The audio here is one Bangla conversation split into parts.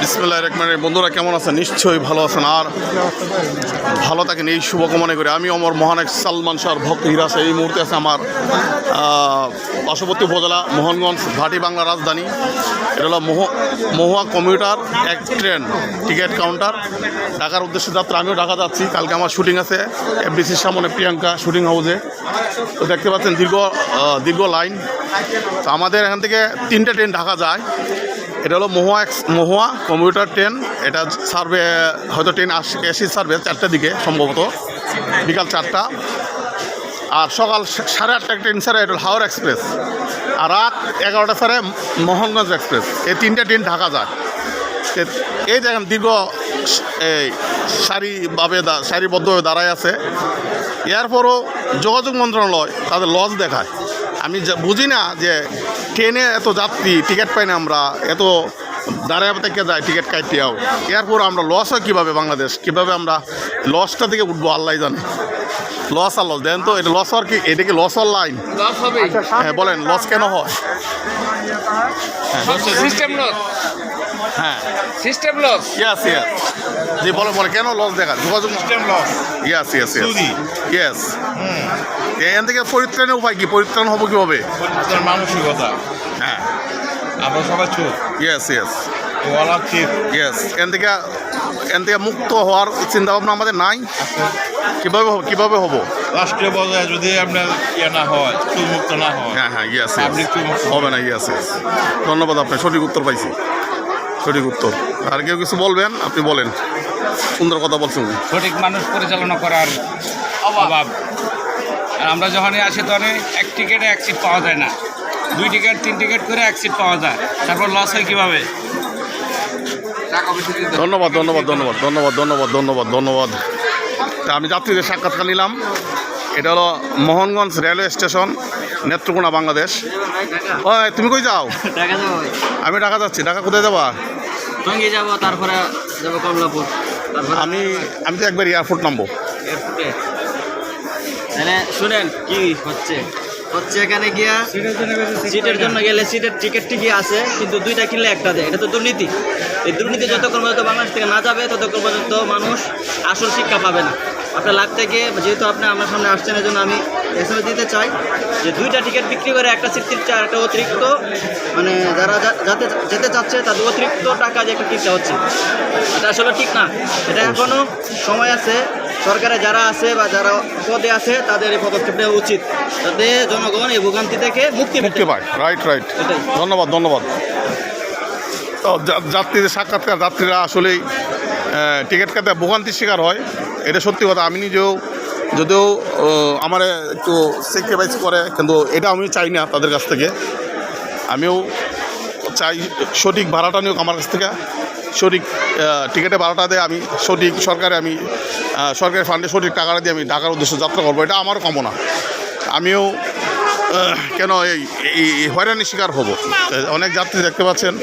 বিসমুল্লাহ রহমানের বন্ধুরা কেমন আছেন? নিশ্চয়ই ভালো আছেন। আর ভালো থাকেন এই শুভকামনা করে। আমি আমার মহান এক সালমান শাহর ভক্ত হিরাস এই মুহূর্তে আছে আমার পার্শ্ববর্তী উপজেলা মোহনগঞ্জ, ভাটি বাংলা রাজধানী। এটা হলো মোহ, মহুয়া কমিউটার, এক ট্রেন, টিকিট কাউন্টার। ঢাকার উদ্দেশ্যে যাত্রা, আমিও ঢাকা যাচ্ছি। কালকে আমার শুটিং আছে। এফডিসির সামনে প্রিয়াঙ্কা শুটিং হাউসে। তো দেখতে পাচ্ছেন দীর্ঘ দীর্ঘ লাইন। তো আমাদের এখান থেকে তিনটে ট্রেন ঢাকা যায়। এটা হলো Mohua x Mohua commuter train এটা সার্ভে হয়তো ট্রেন এসি সার্ভে চারটার দিকে সম্ভবত, বিকাল চারটা। আর সকাল সাড়ে আটটা ট্রেন ছাড়ে, এটা হলো হাওড়া এক্সপ্রেস আর রাত এগারোটা ছাড়ে মোহনগঞ্জ এক্সপ্রেস এই তিনটে ট্রেন ঢাকা যায়। এই দেখেন দীর্ঘ এই সারিভাবে সারিবদ্ধভাবে দাঁড়ায় আছে। এরপরও যোগাযোগ মন্ত্রণালয় তাদের লজ দেখায়। আমি বুঝি না যে ট্রেনে এত যাত্রী টিকিট পাই না আমরা। এত দাঁড়ায় থেকে যায় টিকিট কাটিয়াও এরপর আমরা লস হয় কীভাবে বাংলাদেশ? কীভাবে আমরা লসটা থেকে উঠবো আল্লাহ জানে। লস আর লস দেন তো এটা লস হওয়ার কি এটা কি লস হওয়ার লাইন হ্যাঁ বলেন লস কেন হয়? সিস্টেম লস হ্যাঁ। সিস্টেম লস ইয়াস ইয়াস জি বলে বলে কেন লস দেখা? যোগাযোগ সিস্টেম লস ইয়াস ইয়াস ইয়াস। ইয়াস এখান থেকে পরিত্রাণের উপায় কি? পরিত্রাণ হব কীভাবে? পরিচিতের মানসিকতা। হ্যাঁ। আমরা সবাই চোখ ইয়েস ইয়েস ইয়েস এখান থেকে এখান থেকে মুক্ত হওয়ার চিন্তা ভাবনা আমাদের নাই? কীভাবে হব কীভাবে হব? রাষ্ট্রীয় পর্যায়ে যদি আপনার ইয়ে না হয় চুমুক্ত না হয় হ্যাঁ হ্যাঁ ইয়েস হবে না ইয়েস ইয়েস ধন্যবাদ আপনি সঠিক উত্তর পাইছি। সঠিক উত্তর। আর কেউ কিছু বলবেন? আপনি বলেন। সুন্দর কথা বলছেন। সঠিক মানুষ পরিচালনা করার অভাব। আর আমরা যখনই আসি তখন এক টিকিটে এক সিট পাওয়া যায় না। দুই টিকিট তিন টিকিট করে এক সিট পাওয়া যায়। তারপর লস হয় কীভাবে? ধন্যবাদ ধন্যবাদ ধন্যবাদ ধন্যবাদ ধন্যবাদ ধন্যবাদ ধন্যবাদ। তা আমি যাত্রীদের সাক্ষাৎকার নিলাম। এটা হলো মোহনগঞ্জ রেলওয়ে স্টেশন নেত্রকোনা বাংলাদেশ। তুমি কই যাও? আমি ঢাকা যাচ্ছি। ঢাকা কোথায় যাবা? টঙ্গি যাব তারপরে যাব কমলাপুর। তারপরে আমি আমি তো একবার এয়ারপোর্ট নামবো। এয়ারপোর্টে। তাহলে শুনেন কি হচ্ছে। হচ্ছে এখানে গিয়া সিটের জন্য গেলে সিটের টিকিট ঠিকই আছে কিন্তু দুইটা কিনলে একটা দেয়। এটা তো দুর্নীতি। এই দুর্নীতি যতক্ষণ পর্যন্ত বাংলাদেশ থেকে না যাবে ততক্ষণ পর্যন্ত মানুষ আসল শিক্ষা পাবে না। আপনার লাভ থেকে যেহেতু আপনি আমার সামনে আসছেন এই জন্য আমি এসএমএস দিতে চাই। যে দুইটা টিকিট বিক্রি করে একটা সিট আর একটা অতিরিক্ত মানে যারা যাতে যেতে চাচ্ছে তাদের অতিরিক্ত টাকা যে একটা কিনতে হচ্ছে। এটা আসলে ঠিক না। এটা এখনও সময় আছে। সরকারে যারা আছে বা যারা পদে আছে তাদের এই পদক্ষেপ নেওয়া উচিত। যাতে জনগণ এই ভোগান্তি থেকে মুক্তি মুক্তি পায়। Right right. ধন্যবাদ ধন্যবাদ। যাত্রীদের সাক্ষাৎকার যাত্রীরা আসলেই টিকিট কাটতে ভোগান্তির শিকার হয়। এটা সত্যি কথা। আমি নিজেও যদিও আমার একটু স্যাক্রিফাইস করে, কিন্তু এটা আমি চাই না তাদের কাছ থেকে। আমিও চাই সঠিক ভাড়াটা নিয়োগ আমার কাছ থেকে। সঠিক টিকিটে ভাড়াটা দিয়ে আমি, সঠিক সরকারে আমি সরকারি ফান্ডে সঠিক টাকাটা দিয়ে আমি ঢাকার উদ্দেশ্যে যাত্রা করব। এটা আমারও কামনা। আমিও কেন এই হয়রানির শিকার হব? অনেক যাত্রী দেখতে পাচ্ছেন।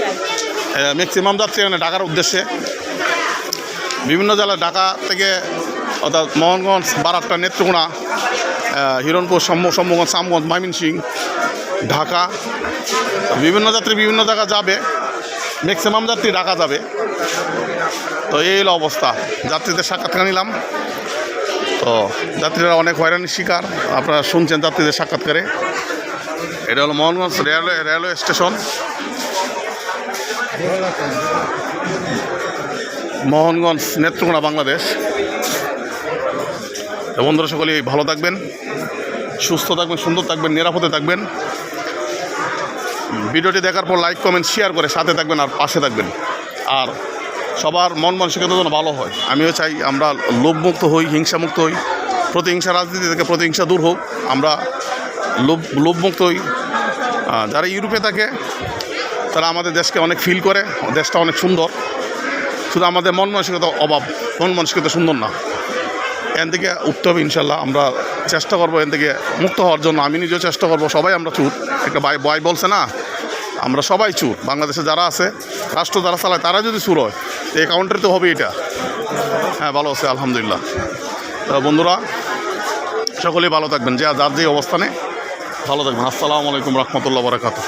ম্যাক্সিমাম যাত্রী এখানে ঢাকার উদ্দেশ্যে। বিভিন্ন জেলায় ঢাকা থেকে অর্থাৎ মোহনগঞ্জ বারাট্টা নেত্রকোনা হিরণপুর, সম্ম, সম্মগঞ্জ সামগঞ্জ ময়মনসিং ঢাকা, বিভিন্ন যাত্রী বিভিন্ন জায়গা যাবে। ম্যাক্সিমাম যাত্রী ঢাকা যাবে। তো এই হলো অবস্থা। যাত্রীদের সাক্ষাৎকার নিলাম। তো যাত্রীরা অনেক হয়রানির শিকার। আপনারা শুনছেন যাত্রীদের সাক্ষাৎকারে। এটা হলো Mohanganj railway railway station. Mohanganj Netrokona Bangladesh. বন্ধুরা সকলেই ভালো থাকবেন, সুস্থ থাকবেন, সুন্দর থাকবেন, নিরাপদে থাকবেন। ভিডিওটি দেখার পর লাইক কমেন্ট শেয়ার করে সাথে থাকবেন আর পাশে থাকবেন। আর সবার মন মানসিকতা যেন ভালো হয়। আমিও চাই আমরা লোভমুক্ত হই, হিংসামুক্ত হই। প্রতিহিংসা রাজনীতি থেকে প্রতিহিংসা দূর হোক। আমরা লোভ লোভমুক্ত হই। যারা ইউরোপে থাকে তারা আমাদের দেশকে অনেক ফিল করে, দেশটা অনেক সুন্দর। শুধু আমাদের মন মানসিকতা অভাব, মন মানসিকতা সুন্দর না। এন থেকে উঠতে হবে ইনশাল্লাহ, আমরা চেষ্টা করব এখান থেকে মুক্ত হওয়ার জন্য। আমি নিজেও চেষ্টা করব, সবাই আমরা চুর। একটা বাই বয় বলছে না, আমরা সবাই চুর। বাংলাদেশে যারা আছে, রাষ্ট্র যারা চালায়, তারা যদি চুর হয়, তো এই কাউন্টারে তো হবে এটা। হ্যাঁ ভালো আছে, আলহামদুলিল্লাহ। তো বন্ধুরা, সকলেই ভালো থাকবেন। যে যার যে অবস্থানে, ভালো থাকবেন। আসসালামু আলাইকুম রহমতুল্লাহ বারাকাতু